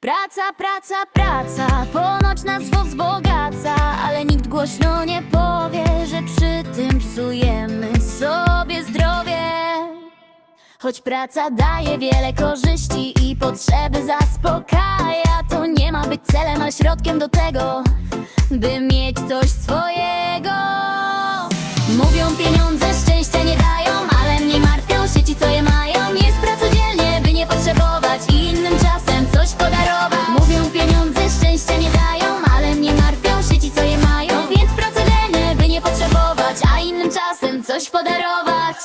Praca, praca, praca, ponoć nas wzbogaca Ale nikt głośno nie powie, że przy tym psujemy sobie zdrowie. Choć praca daje wiele korzyści i potrzeby zaspokaja To nie ma być celem, a środkiem do tego, by mieć coś swojego. Mówią pieniądze szczęścia coś podarować.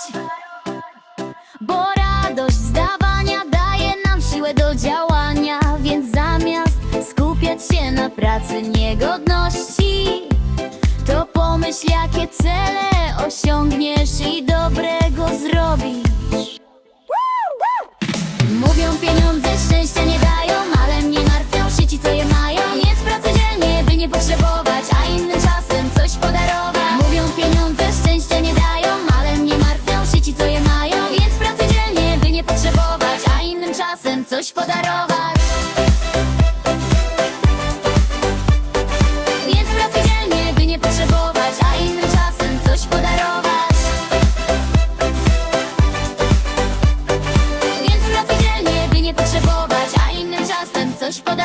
Bo radość zdawania daje nam siłę do działania Więc zamiast skupiać się na pracy niegodności To pomyśl jakie cele osiągniesz i dobrego zrobisz. Mówią pieniądze szczęścia nie dają Ale nie martwią się ci co je mają Więc pracuj dzielnie by nie potrzebować coś podarować. Więc pracy dzielnie, by nie potrzebować A innym czasem coś podarować. Więc pracy dzielnie, by nie potrzebować A innym czasem coś podarować.